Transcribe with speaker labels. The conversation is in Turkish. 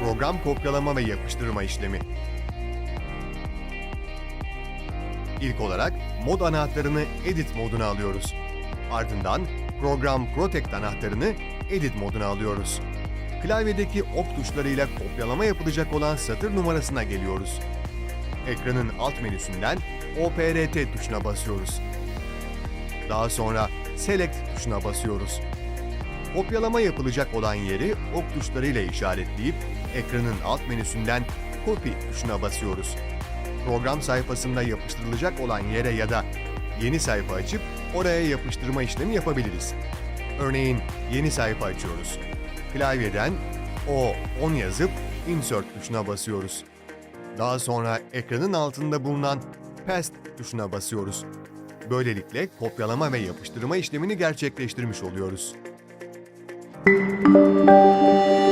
Speaker 1: Program kopyalama ve yapıştırma işlemi. İlk olarak mod anahtarını Edit moduna alıyoruz. Ardından Program Protect anahtarını Edit moduna alıyoruz. Klavyedeki ok tuşlarıyla kopyalama yapılacak olan satır numarasına geliyoruz. Ekranın alt menüsünden OPRT tuşuna basıyoruz. Daha sonra Select tuşuna basıyoruz. Kopyalama yapılacak olan yeri ok tuşlarıyla işaretleyip ekranın alt menüsünden Copy tuşuna basıyoruz. Program sayfasında yapıştırılacak olan yere ya da yeni sayfa açıp oraya yapıştırma işlemi yapabiliriz. Örneğin yeni sayfa açıyoruz. Klavyeden O10 yazıp Insert tuşuna basıyoruz. Daha sonra ekranın altında bulunan Paste tuşuna basıyoruz. Böylelikle kopyalama ve yapıştırma işlemini gerçekleştirmiş oluyoruz. Thank you.